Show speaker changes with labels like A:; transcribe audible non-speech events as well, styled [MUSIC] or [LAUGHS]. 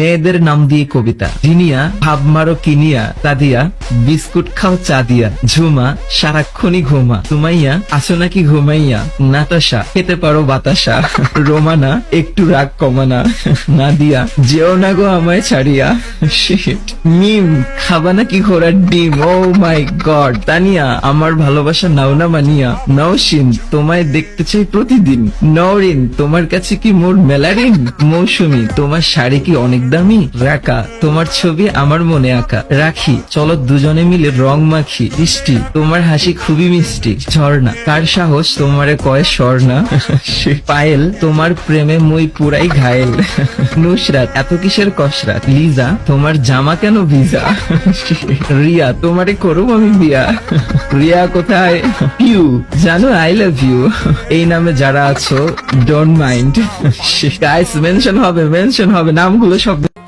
A: মেয়েদের নাম দিয়ে কবিতা। জিনিয়া ভাব মারো কিনিয়া, তাদিয়া, বিস্কুট খাও চা দিয়া। ঝুমা, সারাক্ষণই ঘুমা। সুমাইয়া, আসো নাকি ঘুমাইয়া? নাতাশা, খেতে পারো বাতাসা। রোমানা, একটু রাগ কমানা। নাদিয়া, যেও না গো আমায় ছাড়িয়া. মিম, খাবা নাকি ঘোড়ার ডিম? ও মাই গড তানিয়া, আমার ভালোবাসা নাও না মানিয়া। নওশিন, তোমায় দেখতে চাই প্রতিদিন। নরিন তোমার কাছে কি মোর মেলারিন? মৌসুমি, তোমার শাড়ি কি অনেক দামি রাকা তোমার ছবি আমার মনে আঁকা। রাখি চলো দুজনে মিলে রং মাখি। বৃষ্টি তোমার হাসি খুবই মিষ্টি। ঝর্ণা কার সাহস তোমারে কয় স্বর্ণা? [LAUGHS] পায়েল তোমার প্রেমে মই পুরাই ঘায়েল। নুসরাত এত কিসের কসরাত? লিজা তোমার জামা কেন ভিজা? [LAUGHS] রিয়া তোমারে করুম আমি বিয়া। রিয়া কোথায়? ইউ জানো আই লাভ ইউ। এই নামে যারা আছো ডোন্ট মাইন্ড গাইস মেনশন হবে মেনশন হবে। নামগুলো সব দর্শক